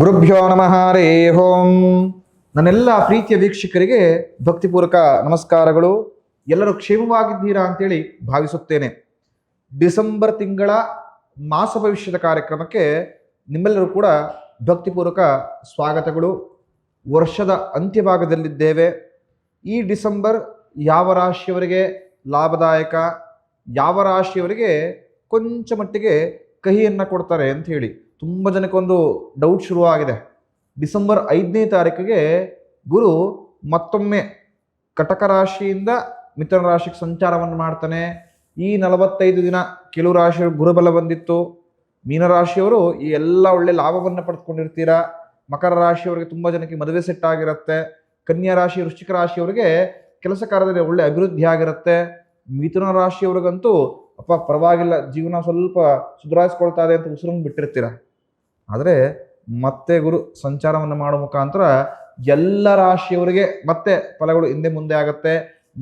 ಗುರುಭ್ಯೋ ನಮಃ ರೇ ಹೋಂ ನನ್ನೆಲ್ಲ ಪ್ರೀತಿಯ ವೀಕ್ಷಕರಿಗೆ ಭಕ್ತಿಪೂರ್ವಕ ನಮಸ್ಕಾರಗಳು. ಎಲ್ಲರೂ ಕ್ಷೇಮವಾಗಿದ್ದೀರಾ ಅಂತೇಳಿ ಭಾವಿಸುತ್ತೇನೆ. ಡಿಸೆಂಬರ್ ತಿಂಗಳ ಮಾಸ ಭವಿಷ್ಯದ ಕಾರ್ಯಕ್ರಮಕ್ಕೆ ನಿಮ್ಮೆಲ್ಲರೂ ಕೂಡ ಭಕ್ತಿಪೂರ್ವಕ ಸ್ವಾಗತಗಳು. ವರ್ಷದ ಅಂತ್ಯಭಾಗದಲ್ಲಿದ್ದೇವೆ ಈ ಡಿಸೆಂಬರ್ ಯಾವ ರಾಶಿಯವರಿಗೆ ಲಾಭದಾಯಕ, ಯಾವ ರಾಶಿಯವರಿಗೆ ಕೊಂಚ ಮಟ್ಟಿಗೆ ಕಹಿಯನ್ನು ಕೊಡ್ತಾರೆ ಅಂತ ಹೇಳಿ ತುಂಬ ಜನಕ್ಕೊಂದು ಡೌಟ್ ಶುರುವಾಗಿದೆ. ಡಿಸೆಂಬರ್ ಐದನೇ ತಾರೀಕಿಗೆ ಗುರು ಮತ್ತೊಮ್ಮೆ ಕಟಕ ರಾಶಿಯಿಂದ ಮಿಥುನ ರಾಶಿಗೆ ಸಂಚಾರವನ್ನು ಮಾಡ್ತಾನೆ. ಈ ನಲವತ್ತೈದು ದಿನ ಕೆಲವು ರಾಶಿಯವರು ಗುರುಬಲ ಬಂದಿತ್ತು. ಮೀನರಾಶಿಯವರು ಈ ಎಲ್ಲ ಒಳ್ಳೆ ಲಾಭವನ್ನು ಪಡೆದುಕೊಂಡಿರ್ತೀರಾ ಮಕರ ರಾಶಿಯವರಿಗೆ ತುಂಬ ಜನಕ್ಕೆ ಮದುವೆ ಸೆಟ್ ಆಗಿರುತ್ತೆ. ಕನ್ಯಾ ರಾಶಿ, ವೃಶ್ಚಿಕ ರಾಶಿಯವರಿಗೆ ಕೆಲಸ ಕಾರ್ಯದಲ್ಲಿ ಒಳ್ಳೆ ಅಭಿವೃದ್ಧಿ ಆಗಿರುತ್ತೆ. ಮಿಥುನ ರಾಶಿಯವ್ರಿಗಂತೂ, ಅಪ್ಪ ಪರವಾಗಿಲ್ಲ, ಜೀವನ ಸ್ವಲ್ಪ ಸುಧಾರಿಸ್ಕೊಳ್ತಾ ಇದೆ ಅಂತ ಉಸಿರನ್ನು ಬಿಟ್ಟಿರ್ತೀರ? ಆದರೆ ಮತ್ತೆ ಗುರು ಸಂಚಾರವನ್ನು ಮಾಡೋ ಮುಖಾಂತರ ಎಲ್ಲ ರಾಶಿಯವರಿಗೆ ಮತ್ತೆ ಫಲಗಳು ಹಿಂದೆ ಮುಂದೆ ಆಗುತ್ತೆ.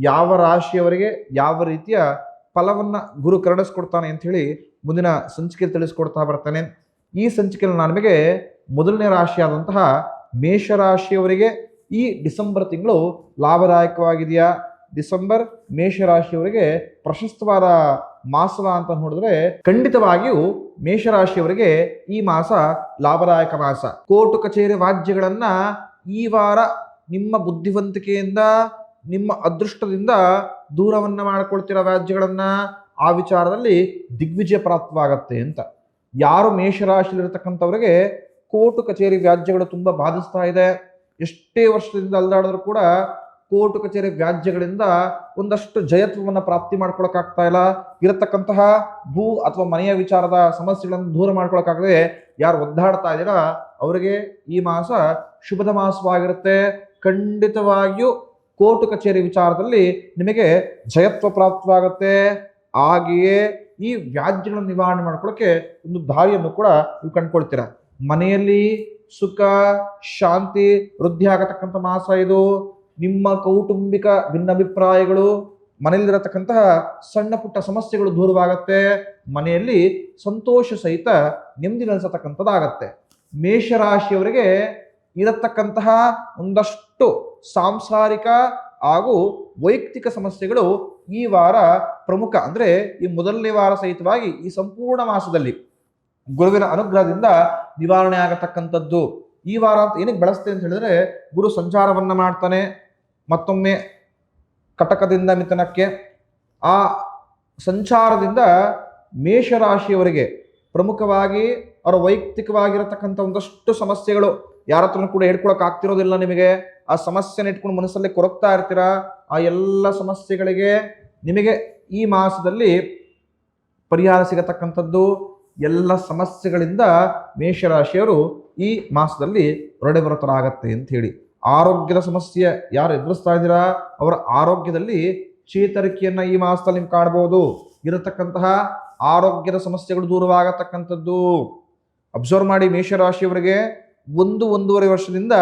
ಯಾವ ರಾಶಿಯವರಿಗೆ ಯಾವ ರೀತಿಯ ಫಲವನ್ನು ಗುರು ಕರಡಿಸ್ಕೊಡ್ತಾನೆ ಅಂತ ಹೇಳಿ ಮುಂದಿನ ಸಂಚಿಕೆ ತಿಳಿಸ್ಕೊಡ್ತಾ ಬರ್ತಾನೆ. ಈ ಸಂಚಿಕೆಯಲ್ಲಿ ನಾನು ನಿಮಗೆ ಮೊದಲನೇ ರಾಶಿಯಾದಂತಹ ಮೇಷರಾಶಿಯವರಿಗೆ ಈ ಡಿಸೆಂಬರ್ ತಿಂಗಳು ಲಾಭದಾಯಕವಾಗಿದೆಯಾ? ಡಿಸೆಂಬರ್ ಮೇಷರಾಶಿಯವರಿಗೆ ಪ್ರಶಸ್ತವಾದ ಮಾಸ ಅಂತ ನೋಡಿದ್ರೆ ಖಂಡಿತವಾಗಿಯೂ ಮೇಷರಾಶಿಯವರಿಗೆ ಈ ಮಾಸ ಲಾಭದಾಯಕ ಮಾಸ. ಕೋರ್ಟು ಕಚೇರಿ ವಾದ್ಯಗಳನ್ನ ಈ ವಾರ ನಿಮ್ಮ ಬುದ್ಧಿವಂತಿಕೆಯಿಂದ, ನಿಮ್ಮ ಅದೃಷ್ಟದಿಂದ ದೂರವನ್ನ ಮಾಡ್ಕೊಳ್ತಿರೋ ವ್ಯಾಜ್ಯಗಳನ್ನ ಆ ವಿಚಾರದಲ್ಲಿ ದಿಗ್ವಿಜಯ ಪ್ರಾಪ್ತವಾಗತ್ತೆ ಅಂತ. ಯಾರು ಮೇಷರಾಶಿಯಲ್ಲಿರ್ತಕ್ಕಂಥವ್ರಿಗೆ ಕೋರ್ಟು ಕಚೇರಿ ವ್ಯಾಜ್ಯಗಳು ತುಂಬಾ ಬಾಧಿಸ್ತಾ ಇದೆ. ಎಷ್ಟೇ ವರ್ಷದಿಂದ ಅಲ್ದಾಡಿದ್ರು ಕೂಡ ಕೋರ್ಟು ಕಚೇರಿ ವ್ಯಾಜ್ಯಗಳಿಂದ ಒಂದಷ್ಟು ಜಯತ್ವವನ್ನು ಪ್ರಾಪ್ತಿ ಮಾಡ್ಕೊಳಕ್ಕಾಗ್ತಾ ಇಲ್ಲ. ಇರತಕ್ಕಂತಹ ಭೂ ಅಥವಾ ಮನೆಯ ವಿಚಾರದ ಸಮಸ್ಯೆಗಳನ್ನು ದೂರ ಮಾಡ್ಕೊಳಕ್ಕಾಗದೆ ಯಾರು ಒದ್ದಾಡ್ತಾ ಇದ್ದೀರಾ, ಅವರಿಗೆ ಈ ಮಾಸ ಶುಭದ ಮಾಸವಾಗಿರುತ್ತೆ. ಖಂಡಿತವಾಗಿಯೂ ಕೋರ್ಟ್ ಕಚೇರಿ ವಿಚಾರದಲ್ಲಿ ನಿಮಗೆ ಜಯತ್ವ ಪ್ರಾಪ್ತವಾಗುತ್ತೆ. ಹಾಗೆಯೇ ಈ ವ್ಯಾಜ್ಯಗಳನ್ನು ನಿವಾರಣೆ ಮಾಡ್ಕೊಳ್ಳೋಕೆ ಒಂದು ದಾರಿಯನ್ನು ಕೂಡ ನೀವು ಕಂಡುಕೊಳ್ತೀರ. ಮನೆಯಲ್ಲಿ ಸುಖ, ಶಾಂತಿ, ವೃದ್ಧಿ ಆಗತಕ್ಕಂಥ ಮಾಸ ಇದು. ನಿಮ್ಮ ಕೌಟುಂಬಿಕ ಭಿನ್ನಾಭಿಪ್ರಾಯಗಳು ಮನೆಯಲ್ಲಿರತಕ್ಕಂತಹ ಸಣ್ಣ ಪುಟ್ಟ ಸಮಸ್ಯೆಗಳು ದೂರವಾಗತ್ತೆ, ಮನೆಯಲ್ಲಿ ಸಂತೋಷ ಸಹಿತ ನೆಮ್ಮದಿ ನೆಲೆಸತಕ್ಕಂಥದ್ದಾಗತ್ತೆ. ಮೇಷರಾಶಿಯವರಿಗೆ ಇರತಕ್ಕಂತಹ ಒಂದಷ್ಟು ಸಾಂಸಾರಿಕ ಹಾಗೂ ವೈಯಕ್ತಿಕ ಸಮಸ್ಯೆಗಳು ಈ ವಾರ ಪ್ರಮುಖ. ಅಂದರೆ ಈ ಮೊದಲನೇ ವಾರ ಸಹಿತವಾಗಿ ಈ ಸಂಪೂರ್ಣ ಮಾಸದಲ್ಲಿ ಗುರುವಿನ ಅನುಗ್ರಹದಿಂದ ನಿವಾರಣೆ ಆಗತಕ್ಕಂಥದ್ದು. ಈ ವಾರ ಅಂತ ಏನಕ್ಕೆ ಬಳಸ್ತೇನೆ ಅಂತ ಹೇಳಿದ್ರೆ ಗುರು ಸಂಚಾರವನ್ನು ಮಾಡ್ತಾನೆ ಮತ್ತೊಮ್ಮೆ ಕಟಕದಿಂದ ಮಿಥುನಕ್ಕೆ, ಆ ಸಂಚಾರದಿಂದ ಮೇಷರಾಶಿಯವರಿಗೆ ಪ್ರಮುಖವಾಗಿ ಅವರ ವೈಯಕ್ತಿಕವಾಗಿರತಕ್ಕಂಥ ಒಂದಷ್ಟು ಸಮಸ್ಯೆಗಳು ಯಾರ ಹತ್ರನೂ ಕೂಡ ಹೇಳ್ಕೊಳಕ್ ಆಗ್ತಿರೋದಿಲ್ಲ ನಿಮಗೆ. ಆ ಸಮಸ್ಯೆನ ಇಟ್ಕೊಂಡು ಮನಸ್ಸಲ್ಲಿ ಕೊರಗ್ತಾ ಇರ್ತೀರಾ? ಆ ಎಲ್ಲ ಸಮಸ್ಯೆಗಳಿಗೆ ನಿಮಗೆ ಈ ಮಾಸದಲ್ಲಿ ಪರಿಹಾರ ಸಿಗತಕ್ಕಂಥದ್ದು. ಎಲ್ಲ ಸಮಸ್ಯೆಗಳಿಂದ ಮೇಷರಾಶಿಯವರು ಈ ಮಾಸದಲ್ಲಿ ಹೊರಡೆ ಬರತರಾಗತ್ತೆ ಅಂತ ಹೇಳಿ ಆರೋಗ್ಯದ ಸಮಸ್ಯೆ, ಯಾರು ಎದುರಿಸ್ತಾ ಇದ್ದೀರಾ? ಅವರ ಆರೋಗ್ಯದಲ್ಲಿ ಚೇತರಿಕೆಯನ್ನ ಈ ಮಾಸದಲ್ಲಿ ನೀವು ಕಾಣಬಹುದು ಇರತಕ್ಕಂತಹ ಆರೋಗ್ಯದ ಸಮಸ್ಯೆಗಳು ದೂರವಾಗತಕ್ಕಂಥದ್ದು. ಅಬ್ಸರ್ವ್ ಮಾಡಿ ಮೇಷರಾಶಿಯವರಿಗೆ, ಒಂದು ಒಂದೂವರೆ ವರ್ಷದಿಂದ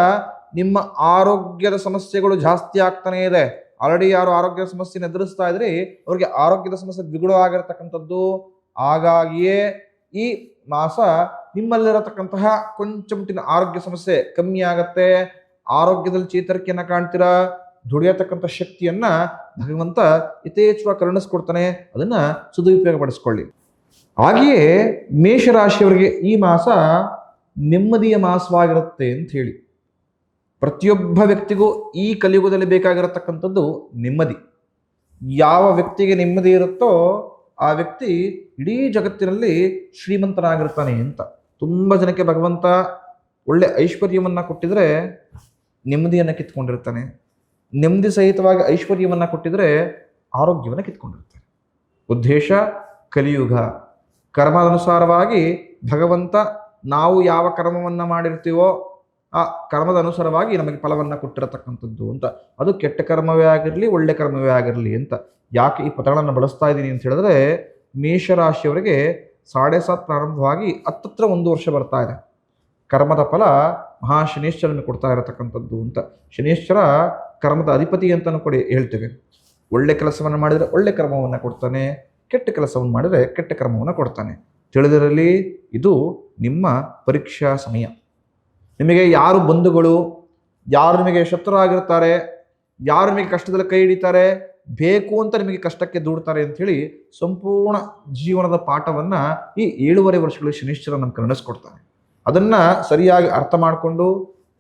ನಿಮ್ಮ ಆರೋಗ್ಯದ ಸಮಸ್ಯೆಗಳು ಜಾಸ್ತಿ ಆಗ್ತಾನೇ ಇದೆ. ಆಲ್ರೆಡಿ ಯಾರು ಆರೋಗ್ಯದ ಸಮಸ್ಯೆನ ಎದುರಿಸ್ತಾ ಇದ್ರಿ, ಅವರಿಗೆ ಆರೋಗ್ಯದ ಸಮಸ್ಯೆ ದ್ವಿಗುಣವಾಗಿರತಕ್ಕಂಥದ್ದು ಹಾಗಾಗಿಯೇ ಈ ಮಾಸ ನಿಮ್ಮಲ್ಲಿರತಕ್ಕಂತಹ ಕೊಂಚ ಮಟ್ಟಿನ ಆರೋಗ್ಯ ಸಮಸ್ಯೆ ಕಮ್ಮಿ ಆಗತ್ತೆ. ಆರೋಗ್ಯದಲ್ಲಿ ಚೇತರಿಕೆಯನ್ನ ಕಾಣ್ತೀರಾ? ದುಡಿಯತಕ್ಕಂಥ ಶಕ್ತಿಯನ್ನ ಭಗವಂತ ಯಥೇಚ್ಛವಾಗಿ ಕರುಣಿಸ್ಕೊಡ್ತಾನೆ. ಅದನ್ನ ಸದುಪಯೋಗ ಪಡಿಸ್ಕೊಳ್ಳಿ ಹಾಗೆಯೇ ಮೇಷರಾಶಿಯವರಿಗೆ ಈ ಮಾಸ ನೆಮ್ಮದಿಯ ಮಾಸವಾಗಿರುತ್ತೆ ಅಂತ ಹೇಳಿ. ಪ್ರತಿಯೊಬ್ಬ ವ್ಯಕ್ತಿಗೂ ಈ ಕಲಿಯುಗದಲ್ಲಿ ಬೇಕಾಗಿರತಕ್ಕಂಥದ್ದು ನೆಮ್ಮದಿ. ಯಾವ ವ್ಯಕ್ತಿಗೆ ನೆಮ್ಮದಿ ಇರುತ್ತೋ ಆ ವ್ಯಕ್ತಿ ಇಡೀ ಜಗತ್ತಿನಲ್ಲಿ ಶ್ರೀಮಂತನಾಗಿರ್ತಾನೆ ಅಂತ. ತುಂಬ ಜನಕ್ಕೆ ಭಗವಂತ ಒಳ್ಳೆ ಐಶ್ವರ್ಯವನ್ನು ಕೊಟ್ಟಿದ್ರೆ ನೆಮ್ಮದಿಯನ್ನು ಕಿತ್ಕೊಂಡಿರ್ತಾನೆ. ನೆಮ್ಮದಿ ಸಹಿತವಾಗಿ ಐಶ್ವರ್ಯವನ್ನು ಕೊಟ್ಟಿದ್ರೆ ಆರೋಗ್ಯವನ್ನು ಕಿತ್ಕೊಂಡಿರ್ತಾನೆ. ಉದ್ದೇಶ ಕಲಿಯುಗ. ಕರ್ಮದನುಸಾರವಾಗಿ ಭಗವಂತ ನಾವು ಯಾವ ಕರ್ಮವನ್ನು ಮಾಡಿರ್ತೀವೋ ಆ ಕರ್ಮದ ಅನುಸಾರವಾಗಿ ನಮಗೆ ಫಲವನ್ನು ಕೊಟ್ಟಿರತಕ್ಕಂಥದ್ದು ಅಂತ. ಅದು ಕೆಟ್ಟ ಕರ್ಮವೇ ಆಗಿರಲಿ, ಒಳ್ಳೆ ಕರ್ಮವೇ ಆಗಿರಲಿ ಅಂತ. ಯಾಕೆ ಈ ಪದಗಳನ್ನು ಬಳಸ್ತಾ ಇದ್ದೀನಿ ಅಂತ ಹೇಳಿದ್ರೆ ಮೇಷರಾಶಿಯವರಿಗೆ ಸಾಡೆ ಸಾತ್ ಪ್ರಾರಂಭವಾಗಿ ಹತ್ತತ್ರ ಒಂದು ವರ್ಷ ಬರ್ತಾ ಇದೆ. ಕರ್ಮದ ಫಲ ಮಹಾ ಕೊಡ್ತಾ ಇರತಕ್ಕಂಥದ್ದು ಅಂತ. ಶನೇಶ್ವರ ಕರ್ಮದ ಅಧಿಪತಿ ಅಂತಲೂ ಕೂಡ ಹೇಳ್ತೇವೆ. ಒಳ್ಳೆ ಕೆಲಸವನ್ನು ಮಾಡಿದರೆ ಒಳ್ಳೆ ಕರ್ಮವನ್ನು ಕೊಡ್ತಾನೆ, ಕೆಟ್ಟ ಕೆಲಸವನ್ನು ಮಾಡಿದರೆ ಕೆಟ್ಟ ಕರ್ಮವನ್ನು ಕೊಡ್ತಾನೆ. ತಿಳಿದಿರಲಿ, ಇದು ನಿಮ್ಮ ಪರೀಕ್ಷಾ ಸಮಯ. ನಿಮಗೆ ಯಾರು ಬಂಧುಗಳು, ಯಾರು ನಿಮಗೆ ಶತ್ರುರಾಗಿರ್ತಾರೆ, ಯಾರು ನಿಮಗೆ ಕಷ್ಟದಲ್ಲಿ ಕೈ ಹಿಡಿತಾರೆ, ಬೇಕು ಅಂತ ನಿಮಗೆ ಕಷ್ಟಕ್ಕೆ ದೂಡ್ತಾರೆ ಅಂಥೇಳಿ ಸಂಪೂರ್ಣ ಜೀವನದ ಪಾಠವನ್ನು ಈ ಏಳುವರೆ ವರ್ಷಗಳು ಶನಿಶ್ಚರ ನಮ್ಗೆ ನಡೆಸ್ಕೊಡ್ತಾನೆ ಅದನ್ನ ಸರಿಯಾಗಿ ಅರ್ಥ ಮಾಡಿಕೊಂಡು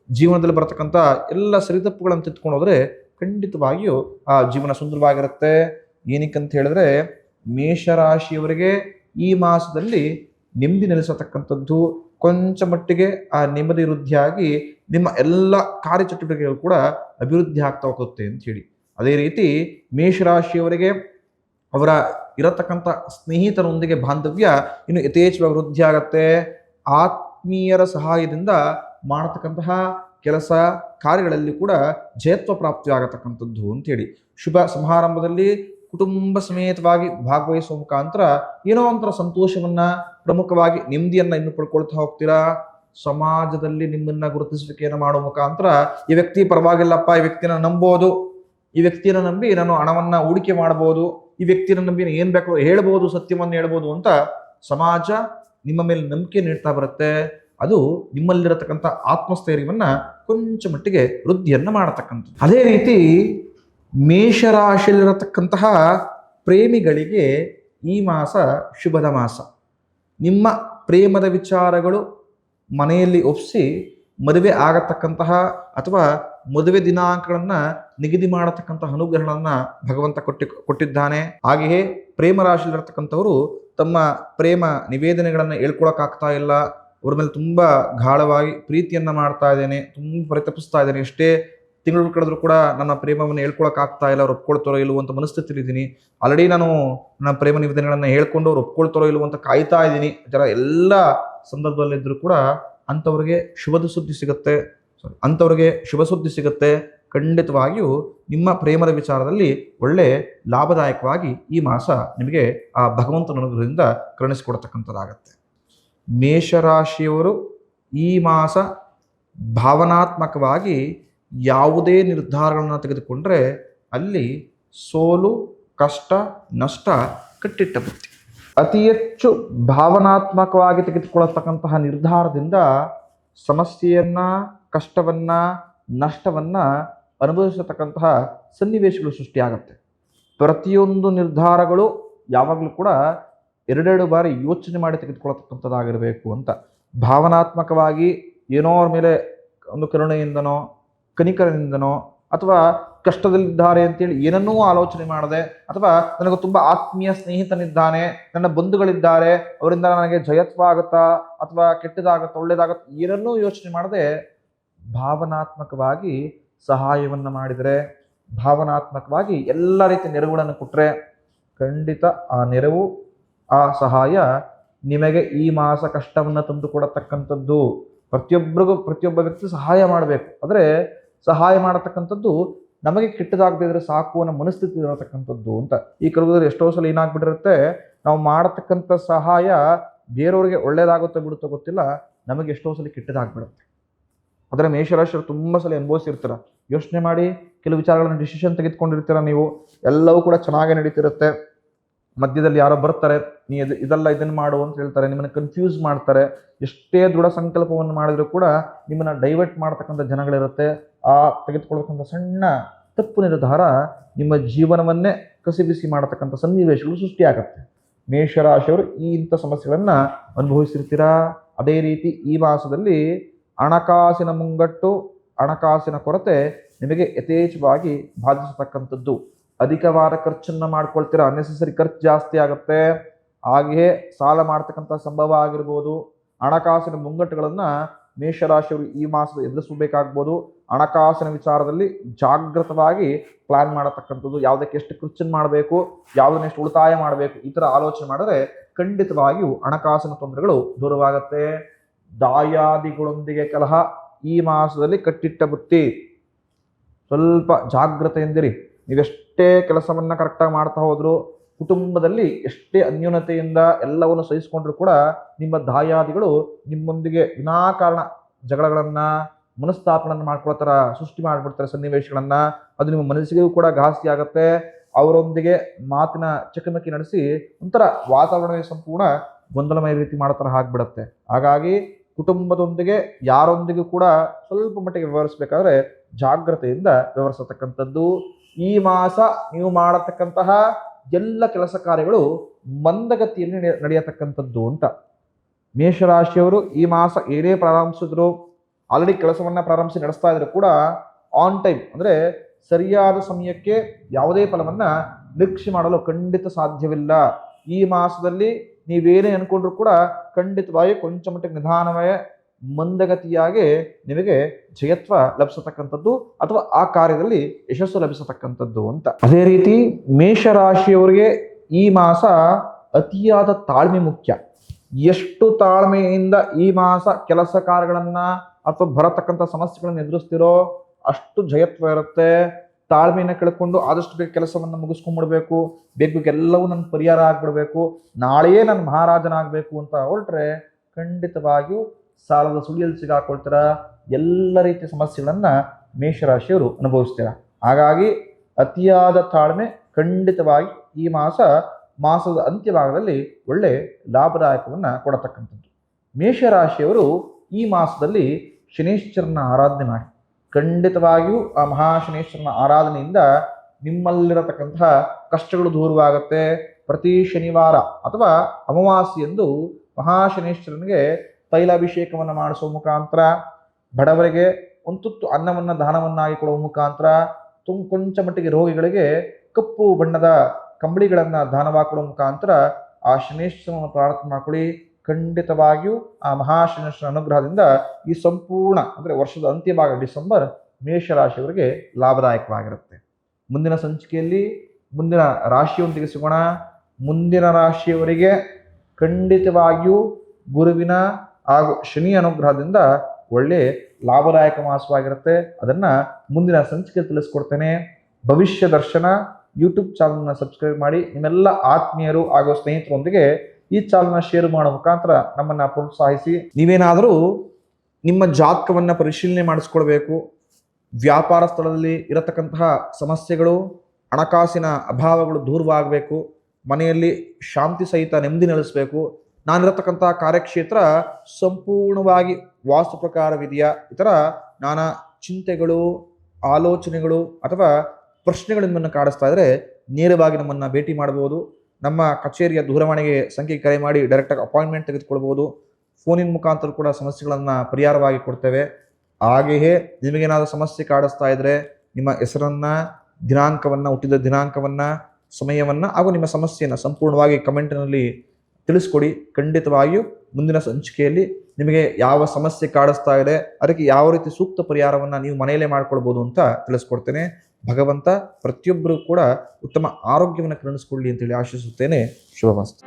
ಜೀವನದಲ್ಲಿ ಬರತಕ್ಕಂಥ ಎಲ್ಲ ಸರಿತಪ್ಪುಗಳನ್ನು ತಿದ್ಕೊಂಡು ಹೋದರೆ ಖಂಡಿತವಾಗಿಯೂ ಆ ಜೀವನ ಸುಂದರವಾಗಿರುತ್ತೆ. ಏನಕ್ಕಂತ ಹೇಳಿದ್ರೆ ಮೇಷರಾಶಿಯವರಿಗೆ ಈ ಮಾಸದಲ್ಲಿ ನೆಮ್ಮದಿ ನೆಲೆಸತಕ್ಕಂಥದ್ದು, ಕೊಂಚ ಮಟ್ಟಿಗೆ ಆ ನೆಮ್ಮದಿ ವೃದ್ಧಿಯಾಗಿ ನಿಮ್ಮ ಎಲ್ಲ ಕಾರ್ಯಚಟುವಟಿಕೆಗಳು ಕೂಡ ಅಭಿವೃದ್ಧಿ ಆಗ್ತಾ ಹೋಗುತ್ತೆ ಅಂತ ಹೇಳಿ. ಅದೇ ರೀತಿ ಮೇಷರಾಶಿಯವರಿಗೆ ಅವರ ಇರತಕ್ಕಂಥ ಸ್ನೇಹಿತರೊಂದಿಗೆ ಬಾಂಧವ್ಯ ಇನ್ನು ಯಥೇಚ್ಛವಾಗಿ ವೃದ್ಧಿ ಆಗತ್ತೆ. ಆತ್ಮೀಯರ ಸಹಾಯದಿಂದ ಮಾಡತಕ್ಕಂತಹ ಕೆಲಸ ಕಾರ್ಯಗಳಲ್ಲಿ ಕೂಡ ಜಯತ್ವ ಪ್ರಾಪ್ತಿ ಆಗತಕ್ಕಂಥದ್ದು ಅಂತೇಳಿ. ಶುಭ ಸಮಾರಂಭದಲ್ಲಿ ಕುಟುಂಬ ಸಮೇತವಾಗಿ ಭಾಗವಹಿಸುವ ಮುಖಾಂತರ ಏನೋ ಒಂಥರ ಸಂತೋಷವನ್ನ, ಪ್ರಮುಖವಾಗಿ ನೆಮ್ಮದಿಯನ್ನು ಇನ್ನು ಪಡ್ಕೊಳ್ತಾ ಹೋಗ್ತೀರಾ? ಸಮಾಜದಲ್ಲಿ ನಿಮ್ಮನ್ನ ಗುರುತಿಸುವಿಕೆಯನ್ನು ಮಾಡುವ ಮುಖಾಂತರ ಈ ವ್ಯಕ್ತಿ ಪರವಾಗಿಲ್ಲಪ್ಪ, ಈ ವ್ಯಕ್ತಿನ ನಂಬೋದು. ಈ ವ್ಯಕ್ತಿಯನ್ನು ನಂಬಿ ನಾನು ಹಣವನ್ನ ಹೂಡಿಕೆ ಮಾಡಬಹುದು. ಈ ವ್ಯಕ್ತಿಯನ್ನು ನಂಬಿ ಏನು ಬೇಕು ಹೇಳ್ಬೋದು, ಸತ್ಯವನ್ನು ಹೇಳ್ಬೋದು ಅಂತ ಸಮಾಜ ನಿಮ್ಮ ಮೇಲೆ ನಂಬಿಕೆ ನೀಡ್ತಾ ಬರುತ್ತೆ. ಅದು ನಿಮ್ಮಲ್ಲಿರತಕ್ಕಂಥ ಆತ್ಮಸ್ಥೈರ್ಯವನ್ನು ಕೊಂಚ ಮಟ್ಟಿಗೆ ವೃದ್ಧಿಯನ್ನು ಮಾಡತಕ್ಕಂಥದ್ದು. ಅದೇ ರೀತಿ ಮೇಷರಾಶಿಯಲ್ಲಿರತಕ್ಕಂತಹ ಪ್ರೇಮಿಗಳಿಗೆ ಈ ಮಾಸ ಶುಭದ ಮಾಸ. ನಿಮ್ಮ ಪ್ರೇಮದ ವಿಚಾರಗಳು ಮನೆಯಲ್ಲಿ ಒಪ್ಪಿಸಿ ಮದುವೆ ಆಗತಕ್ಕಂತಹ ಅಥವಾ ಮದುವೆ ದಿನಾಂಕಗಳನ್ನ ನಿಗದಿ ಮಾಡತಕ್ಕಂತಹ ಅನುಗ್ರಹಗಳನ್ನ ಭಗವಂತ ಕೊಟ್ಟಿ ಕೊಟ್ಟಿದ್ದಾನೆ. ಹಾಗೆಯೇ ಪ್ರೇಮ ರಾಶಿಯಲ್ಲಿರತಕ್ಕಂಥವರು ತಮ್ಮ ಪ್ರೇಮ ನಿವೇದನೆಗಳನ್ನು ಹೇಳ್ಕೊಳಕ್ಕಾಗ್ತಾ ಇಲ್ಲ. ಅವ್ರ ಮೇಲೆ ತುಂಬಾ ಗಾಢವಾಗಿ ಪ್ರೀತಿಯನ್ನ ಮಾಡ್ತಾ ಇದ್ದೇನೆ, ತುಂಬ ಪರಿತಪಿಸ್ತಾ ಇದ್ದೇನೆ. ಎಷ್ಟೇ ತಿಂಗಳು ಕಳೆದ್ರು ಕೂಡ ನನ್ನ ಪ್ರೇಮವನ್ನು ಹೇಳ್ಕೊಳಕ್ ಆಗ್ತಾ ಇಲ್ಲ, ಅವ್ರು ಒಪ್ಕೊಳ್ತಾರೋ ಇಲ್ವೋ ಅಂತ ಮನಸ್ಥಿತಿಲಿದ್ದೀನಿ ಆಲ್ರೆಡಿ ನಾನು ನನ್ನ ಪ್ರೇಮ ನಿವೇದನೆಗಳನ್ನು ಹೇಳ್ಕೊಂಡು ಅವ್ರು ಒಪ್ಕೊಳ್ತಾರೋ ಇಲ್ವೋ ಅಂತ ಕಾಯ್ತಾ ಇದ್ದೀನಿ. ಜರ ಎಲ್ಲ ಸಂದರ್ಭದಲ್ಲಿದ್ದರೂ ಕೂಡ ಅಂಥವ್ರಿಗೆ ಶುಭದ ಸುದ್ದಿ ಸಿಗುತ್ತೆ ಸಾರಿ ಅಂಥವ್ರಿಗೆ ಶುಭ ಸುದ್ದಿ ಸಿಗುತ್ತೆ, ಖಂಡಿತವಾಗಿಯೂ ನಿಮ್ಮ ಪ್ರೇಮದ ವಿಚಾರದಲ್ಲಿ ಒಳ್ಳೆ ಲಾಭದಾಯಕವಾಗಿ ಈ ಮಾಸ ನಿಮಗೆ ಆ ಭಗವಂತನ ಅನುಗ್ರಹದಿಂದ ಕರುಣಿಸಿಕೊಡ್ತಕ್ಕಂಥದ್ದಾಗತ್ತೆ. ಮೇಷರಾಶಿಯವರು ಈ ಮಾಸ ಭಾವನಾತ್ಮಕವಾಗಿ ಯಾವುದೇ ನಿರ್ಧಾರಗಳನ್ನು ತೆಗೆದುಕೊಂಡರೆ ಅಲ್ಲಿ ಸೋಲು, ಕಷ್ಟ, ನಷ್ಟ ಕಟ್ಟಿಟ್ಟ ಬುತ್ತಿ. ಅತಿ ಹೆಚ್ಚು ಭಾವನಾತ್ಮಕವಾಗಿ ತೆಗೆದುಕೊಳ್ಳತಕ್ಕಂತಹ ನಿರ್ಧಾರದಿಂದ ಸಮಸ್ಯೆಯನ್ನ, ಕಷ್ಟವನ್ನ, ನಷ್ಟವನ್ನ ಅನುಭವಿಸತಕ್ಕಂತಹ ಸನ್ನಿವೇಶಗಳು ಸೃಷ್ಟಿಯಾಗತ್ತೆ. ಪ್ರತಿಯೊಂದು ನಿರ್ಧಾರಗಳು ಯಾವಾಗಲೂ ಕೂಡ ಎರಡೆರಡು ಬಾರಿ ಯೋಚನೆ ಮಾಡಿ ತೆಗೆದುಕೊಳ್ಳತಕ್ಕಂಥದ್ದಾಗಿರಬೇಕು ಅಂತ. ಭಾವನಾತ್ಮಕವಾಗಿ ಏನೋ ಅವ್ರ ಮೇಲೆ ಒಂದು ಕರುಣೆಯಿಂದನೋ, ಕನಿಕರನಿಂದನೋ ಅಥವಾ ಕಷ್ಟದಲ್ಲಿದ್ದಾರೆ ಅಂತೇಳಿ ಏನನ್ನೂ ಆಲೋಚನೆ ಮಾಡದೆ ಅಥವಾ ನನಗೆ ತುಂಬ ಆತ್ಮೀಯ ಸ್ನೇಹಿತನಿದ್ದಾನೆ, ನನ್ನ ಬಂಧುಗಳಿದ್ದಾರೆ, ಅವರಿಂದ ನನಗೆ ಜಯತ್ವ ಆಗುತ್ತಾ ಅಥವಾ ಕೆಟ್ಟದಾಗುತ್ತಾ, ಒಳ್ಳೇದಾಗುತ್ತಾ ಏನನ್ನೂ ಯೋಚನೆ ಮಾಡದೆ ಭಾವನಾತ್ಮಕವಾಗಿ ಸಹಾಯವನ್ನು ಮಾಡಿದರೆ, ಭಾವನಾತ್ಮಕವಾಗಿ ಎಲ್ಲ ರೀತಿಯ ನೆರವುಗಳನ್ನು ಕೊಟ್ಟರೆ ಖಂಡಿತ ಆ ನೆರವು, ಆ ಸಹಾಯ ನಿಮಗೆ ಈ ಮಾಸ ಕಷ್ಟವನ್ನು ತಂದು ಕೊಡತಕ್ಕಂಥದ್ದು. ಪ್ರತಿಯೊಬ್ಬರಿಗೂ ಪ್ರತಿಯೊಬ್ಬ ವ್ಯಕ್ತಿ ಸಹಾಯ ಮಾಡಬೇಕು. ಆದರೆ ಸಹಾಯ ಮಾಡತಕ್ಕಂಥದ್ದು ನಮಗೆ ಕೆಟ್ಟದಾಗದಿದ್ರೆ ಸಾಕು ಅನ್ನೋ ಮನಸ್ಥಿತಿ ಇರತಕ್ಕಂಥದ್ದು ಅಂತ. ಈ ಕಲದಲ್ಲಿ ಎಷ್ಟೋ ಸಲ ಏನಾಗ್ಬಿಟ್ಟಿರುತ್ತೆ, ನಾವು ಮಾಡತಕ್ಕಂಥ ಸಹಾಯ ಬೇರೆಯವ್ರಿಗೆ ಒಳ್ಳೇದಾಗುತ್ತೋ ಬಿಡುತ್ತೋ ಗೊತ್ತಿಲ್ಲ, ನಮಗೆ ಎಷ್ಟೋ ಸಲ ಕೆಟ್ಟದಾಗ್ಬಿಡುತ್ತೆ. ಅದರ ಮೇಷರಾಶಿಯರು ತುಂಬ ಸಲ ಅನುಭವಿಸಿರ್ತೀರ. ಯೋಚನೆ ಮಾಡಿ, ಕೆಲವು ವಿಚಾರಗಳನ್ನು ಡಿಸಿಷನ್ ತೆಗೆದುಕೊಂಡಿರ್ತೀರ ನೀವು, ಎಲ್ಲವೂ ಕೂಡ ಚೆನ್ನಾಗೇ ನಡೀತಿರುತ್ತೆ. ಮಧ್ಯದಲ್ಲಿ ಯಾರೋ ಬರ್ತಾರೆ, ನೀ ಇದು, ಇದೆಲ್ಲ ಇದನ್ನು ಮಾಡು ಅಂತ ಹೇಳ್ತಾರೆ, ನಿಮ್ಮನ್ನು ಕನ್ಫ್ಯೂಸ್ ಮಾಡ್ತಾರೆ, ಎಷ್ಟೇ ದೃಢ ಸಂಕಲ್ಪವನ್ನು ಮಾಡಿದರೂ ಕೂಡ ನಿಮ್ಮನ್ನ ಡೈವರ್ಟ್ ಮಾಡ್ತಕ್ಕಂಥ ಜನಗಳಿರುತ್ತೆ. ಆ ತೆಗೆದುಕೊಳ್ತಕ್ಕಂಥ ಸಣ್ಣ ತಪ್ಪು ನಿರ್ಧಾರ ನಿಮ್ಮ ಜೀವನವನ್ನೇ ಕಸಿಬಿಸಿ ಮಾಡತಕ್ಕಂಥ ಸನ್ನಿವೇಶಗಳು ಸೃಷ್ಟಿಯಾಗತ್ತೆ. ಮೇಷರಾಶಿಯವರು ಈ ಇಂಥ ಸಮಸ್ಯೆಗಳನ್ನು ಅನುಭವಿಸಿರ್ತೀರಾ? ಅದೇ ರೀತಿ ಈ ಮಾಸದಲ್ಲಿ ಹಣಕಾಸಿನ ಮುಂಗಟ್ಟು ಹಣಕಾಸಿನ ಕೊರತೆ ನಿಮಗೆ ಯಥೇಚ್ಛವಾಗಿ ಬಾಧಿಸತಕ್ಕಂಥದ್ದು. ಅಧಿಕವಾದ ಖರ್ಚನ್ನು ಮಾಡ್ಕೊಳ್ತೀರಾ? ಅನ್ನೆಸೆಸರಿ ಖರ್ಚು ಜಾಸ್ತಿ ಆಗುತ್ತೆ. ಹಾಗೆಯೇ ಸಾಲ ಮಾಡ್ತಕ್ಕಂಥ ಸಂಭವ ಆಗಿರ್ಬೋದು. ಹಣಕಾಸಿನ ಮುಂಗಟ್ಟುಗಳನ್ನು ಮೇಷರಾಶಿಯವರು ಈ ಮಾಸದ ಎದುರಿಸಬೇಕಾಗ್ಬೋದು. ಹಣಕಾಸಿನ ವಿಚಾರದಲ್ಲಿ ಜಾಗೃತವಾಗಿ ಪ್ಲಾನ್ ಮಾಡತಕ್ಕಂಥದ್ದು, ಯಾವುದಕ್ಕೆ ಎಷ್ಟು ಖರ್ಚನ್ನು ಮಾಡಬೇಕು, ಯಾವುದನ್ನ ಎಷ್ಟು ಉಳಿತಾಯ ಮಾಡಬೇಕು, ಈ ಥರ ಆಲೋಚನೆ ಮಾಡಿದ್ರೆ ಖಂಡಿತವಾಗಿಯೂ ಹಣಕಾಸಿನ ತೊಂದರೆಗಳು ದೂರವಾಗುತ್ತೆ. ದಾಯಾದಿಗಳೊಂದಿಗೆ ಕಲಹ ಈ ಮಾಸದಲ್ಲಿ ಕಟ್ಟಿಟ್ಟ ಬುತ್ತಿ ಸ್ವಲ್ಪ ಜಾಗೃತೆಯಿಂದಿರಿ ನೀವೆಷ್ಟೇ ಕೆಲಸವನ್ನು ಕರೆಕ್ಟಾಗಿ ಮಾಡ್ತಾ ಹೋದರೂ ಕುಟುಂಬದಲ್ಲಿ ಎಷ್ಟೇ ಅನ್ಯೂನತೆಯಿಂದ ಎಲ್ಲವನ್ನು ಸಹಿಸಿಕೊಂಡ್ರು ಕೂಡ ನಿಮ್ಮ ದಾಯಾದಿಗಳು ನಿಮ್ಮೊಂದಿಗೆ ವಿನಾಕಾರಣ ಜಗಳಗಳನ್ನು, ಮನಸ್ತಾಪಗಳನ್ನ ಮಾಡ್ಕೊಳ್ತಾರ ಸೃಷ್ಟಿ ಮಾಡಿಬಿಡ್ತಾರೆ ಸನ್ನಿವೇಶಗಳನ್ನು. ಅದು ನಿಮ್ಮ ಮನಸ್ಸಿಗೂ ಕೂಡ ಘಾಸಿ ಆಗುತ್ತೆ. ಅವರೊಂದಿಗೆ ಮಾತಿನ ಚಕಮಕಿ ನಡೆಸಿ ಒಂಥರ ವಾತಾವರಣವೇ ಸಂಪೂರ್ಣ ಗೊಂದಲಮಯ ರೀತಿ ಮಾಡೋ ಥರ ಆಗ್ಬಿಡತ್ತೆ. ಹಾಗಾಗಿ ಕುಟುಂಬದೊಂದಿಗೆ ಯಾರೊಂದಿಗೂ ಕೂಡ ಸ್ವಲ್ಪ ಮಟ್ಟಿಗೆ ವ್ಯವಹರಿಸಬೇಕಾದ್ರೆ ಜಾಗ್ರತೆಯಿಂದ ವ್ಯವಹರಿಸತಕ್ಕಂಥದ್ದು ಈ ಮಾಸ ನೀವು ಮಾಡತಕ್ಕಂತಹ ಎಲ್ಲ ಕೆಲಸ ಕಾರ್ಯಗಳು ಮಂದಗತಿಯಲ್ಲಿ ನಡೆಯ- ನಡೆಯತಕ್ಕಂಥದ್ದು ಅಂತ. ಮೇಷರಾಶಿಯವರು ಈ ಮಾಸ ಏನೇ ಪ್ರಾರಂಭಿಸಿದ್ರು ಆಲ್ರೆಡಿ ಕೆಲಸವನ್ನು ಪ್ರಾರಂಭಿಸಿ ನಡೆಸ್ತಾ ಇದ್ರು ಕೂಡ ಆನ್ ಟೈಮ್ ಅಂದ್ರೆ ಸರಿಯಾದ ಸಮಯಕ್ಕೆ ಯಾವುದೇ ಫಲವನ್ನು ನಿರೀಕ್ಷೆ ಮಾಡಲು ಖಂಡಿತ ಸಾಧ್ಯವಿಲ್ಲ. ಈ ಮಾಸದಲ್ಲಿ ನೀವೇನೇ ಅನ್ಕೊಂಡ್ರು ಕೂಡ ಖಂಡಿತವಾಗಿ ಕೊಂಚ ಮಟ್ಟಿಗೆ ನಿಧಾನವೇ ಮಂದಗತಿಯಾಗಿ ನಿಮಗೆ ಜಯತ್ವ ಲಭಿಸತಕ್ಕಂಥದ್ದು ಅಥವಾ ಆ ಕಾರ್ಯದಲ್ಲಿ ಯಶಸ್ಸು ಲಭಿಸತಕ್ಕಂಥದ್ದು ಅಂತ. ಅದೇ ರೀತಿ ಮೇಷರಾಶಿಯವರಿಗೆ ಈ ಮಾಸ ಅತಿಯಾದ ತಾಳ್ಮೆ ಮುಖ್ಯ. ಎಷ್ಟು ತಾಳ್ಮೆಯಿಂದ ಈ ಮಾಸ ಕೆಲಸ ಕಾರ್ಯಗಳನ್ನು ಅಥವಾ ಬರತಕ್ಕಂಥ ಸಮಸ್ಯೆಗಳನ್ನು ಎದುರಿಸ್ತಿರೋ ಅಷ್ಟು ಜಯತ್ವ ಇರುತ್ತೆ. ತಾಳ್ಮೆಯನ್ನು ಕಳ್ಕೊಂಡು ಆದಷ್ಟು ಬೇಗ ಕೆಲಸವನ್ನು ಮುಗಿಸ್ಕೊಂಡ್ಬಿಡ್ಬೇಕು ಬೇಗ ಬೇಗ ಎಲ್ಲವೂ ನನ್ನ ಪರಿಹಾರ ಆಗ್ಬಿಡ್ಬೇಕು. ನಾಳೆಯೇ ನಾನು ಮಹಾರಾಜನಾಗಬೇಕು ಅಂತ ಹೊರಟ್ರೆ ಖಂಡಿತವಾಗಿಯೂ ಸಾಲದ ಸುಳಿಯಲ್ಲಿ ಸಿಗಾಕೊಳ್ತೀರ? ಎಲ್ಲ ರೀತಿಯ ಸಮಸ್ಯೆಗಳನ್ನು ಮೇಷರಾಶಿಯವರು ಅನುಭವಿಸ್ತೀರ. ಹಾಗಾಗಿ ಅತಿಯಾದ ತಾಳ್ಮೆ ಖಂಡಿತವಾಗಿ ಈ ಮಾಸ, ಮಾಸದ ಅಂತ್ಯಭಾಗದಲ್ಲಿ ಒಳ್ಳೆ ಲಾಭದಾಯಕವನ್ನು ಕೊಡತಕ್ಕಂಥದ್ದು. ಮೇಷರಾಶಿಯವರು ಈ ಮಾಸದಲ್ಲಿ ಶನೇಶ್ವರನ ಆರಾಧನೆ ಮಾಡಿ. ಖಂಡಿತವಾಗಿಯೂ ಆ ಮಹಾಶನೇಶ್ವರನ ಆರಾಧನೆಯಿಂದ ನಿಮ್ಮಲ್ಲಿರತಕ್ಕಂತಹ ಕಷ್ಟಗಳು ದೂರವಾಗುತ್ತೆ. ಪ್ರತಿ ಶನಿವಾರ ಅಥವಾ ಅಮಾವಾಸ್ಯೆಂದು ಮಹಾಶನೇಶ್ವರನಿಗೆ ತೈಲಾಭಿಷೇಕವನ್ನು ಮಾಡಿಸುವ ಮುಖಾಂತರ ಬಡವರಿಗೆ ಒಂದು ತುತ್ತು ಅನ್ನವನ್ನು, ದಾನವನ್ನಾಗಿ ಕೊಡುವ ಮುಖಾಂತರ ತುಂ ಕೊಂಚ ಮಟ್ಟಿಗೆ ರೋಗಿಗಳಿಗೆ ಕಪ್ಪು ಬಣ್ಣದ ಕಂಬಳಿಗಳನ್ನು ದಾನವಾಗಿ ಕೊಡುವ ಮುಖಾಂತರ ಆ ಶನೇಶ್ವರನ ಪ್ರಾರ್ಥನೆ ಮಾಡಿಕೊಳ್ಳಿ. ಖಂಡಿತವಾಗಿಯೂ ಆ ಮಹಾಶನೇಶ್ವರ ಅನುಗ್ರಹದಿಂದ ಈ ಸಂಪೂರ್ಣ, ಅಂದರೆ ವರ್ಷದ ಅಂತ್ಯಭಾಗ ಡಿಸೆಂಬರ್ ಮೇಷರಾಶಿಯವರಿಗೆ ಲಾಭದಾಯಕವಾಗಿರುತ್ತೆ. ಮುಂದಿನ ಸಂಚಿಕೆಯಲ್ಲಿ ಮುಂದಿನ ರಾಶಿಯೊಂದಿಗೆ ಸಿಗೋಣ ಮುಂದಿನ ರಾಶಿಯವರಿಗೆ ಖಂಡಿತವಾಗಿಯೂ ಗುರುವಿನ ಹಾಗೂ ಶನಿ ಅನುಗ್ರಹದಿಂದ ಒಳ್ಳೆ ಲಾಭದಾಯಕ ಮಾಸವಾಗಿರುತ್ತೆ. ಅದನ್ನು ಮುಂದಿನ ಸಂಚಿಕೆ ತಿಳಿಸ್ಕೊಡ್ತೇನೆ. ಭವಿಷ್ಯ ದರ್ಶನ ಯೂಟ್ಯೂಬ್ ಚಾನಲ್ನ ಸಬ್ಸ್ಕ್ರೈಬ್ ಮಾಡಿ, ನಿಮ್ಮೆಲ್ಲ ಆತ್ಮೀಯರು ಹಾಗೂ ಸ್ನೇಹಿತರೊಂದಿಗೆ ಈ ಚಾನಲ್ನ ಶೇರ್ ಮಾಡೋ ಮುಖಾಂತರ ನಮ್ಮನ್ನು ಪ್ರೋತ್ಸಾಹಿಸಿ. ನೀವೇನಾದರೂ ನಿಮ್ಮ ಜಾತಕವನ್ನು ಪರಿಶೀಲನೆ ಮಾಡಿಸ್ಕೊಳ್ಬೇಕು. ವ್ಯಾಪಾರ ಸ್ಥಳದಲ್ಲಿ ಇರತಕ್ಕಂತಹ ಸಮಸ್ಯೆಗಳು, ಹಣಕಾಸಿನ ಅಭಾವಗಳು ದೂರವಾಗಬೇಕು. ಮನೆಯಲ್ಲಿ ಶಾಂತಿ ಸಹಿತ ನೆಮ್ಮದಿ ನೆಲೆಸಬೇಕು. ನಾನಿರತಕ್ಕಂತಹ ಕಾರ್ಯಕ್ಷೇತ್ರ ಸಂಪೂರ್ಣವಾಗಿ ವಾಸ್ತು ಪ್ರಕಾರವಿದೆಯಾ? ಥರ ನಾನಾ ಚಿಂತೆಗಳು, ಆಲೋಚನೆಗಳು ಅಥವಾ ಪ್ರಶ್ನೆಗಳು ನಿಮ್ಮನ್ನು ಕಾಡಿಸ್ತಾ ಇದ್ರೆ ನೇರವಾಗಿ ನಮ್ಮನ್ನು ಭೇಟಿ ಮಾಡಬಹುದು. ನಮ್ಮ ಕಚೇರಿಯ ದೂರವಾಣಿಗೆ ಸಂಖ್ಯೆ ಕರೆ ಮಾಡಿ ಡೈರೆಕ್ಟಾಗಿ ಅಪಾಯಿಂಟ್ಮೆಂಟ್ ತೆಗೆದುಕೊಳ್ಬೋದು ಫೋನಿನ ಮುಖಾಂತರ ಕೂಡ ಸಮಸ್ಯೆಗಳನ್ನು ಪರಿಹಾರವಾಗಿ ಕೊಡ್ತೇವೆ. ಹಾಗೆಯೇ ನಿಮಗೇನಾದರೂ ಸಮಸ್ಯೆ ಕಾಡಿಸ್ತಾ ಇದ್ರೆ ನಿಮ್ಮ ಹೆಸರನ್ನು, ದಿನಾಂಕವನ್ನು, ಹುಟ್ಟಿದ ದಿನಾಂಕವನ್ನು, ಸಮಯವನ್ನು ಹಾಗೂ ನಿಮ್ಮ ಸಮಸ್ಯೆಯನ್ನು ಸಂಪೂರ್ಣವಾಗಿ ಕಮೆಂಟ್ನಲ್ಲಿ ತಿಳಿಸ್ಕೊಡಿ. ಖಂಡಿತವಾಗಿಯೂ ಮುಂದಿನ ಸಂಚಿಕೆಯಲ್ಲಿ ನಿಮಗೆ ಯಾವ ಸಮಸ್ಯೆ ಕಾಡಿಸ್ತಾ ಇದೆ, ಅದಕ್ಕೆ ಯಾವ ರೀತಿ ಸೂಕ್ತ ಪರಿಹಾರವನ್ನು ನೀವು ಮನೆಯಲ್ಲೇ ಮಾಡ್ಕೊಳ್ಬೋದು ಅಂತ ತಿಳಿಸ್ಕೊಡ್ತೇನೆ. ಭಗವಂತ ಪ್ರತಿಯೊಬ್ಬರೂ ಕೂಡ ಉತ್ತಮ ಆರೋಗ್ಯವನ್ನು ಕರುಣಿಸ್ಕೊಳ್ಳಿ ಅಂತೇಳಿ ಆಶಿಸುತ್ತೇನೆ. ಶುಭಮಸ್ತು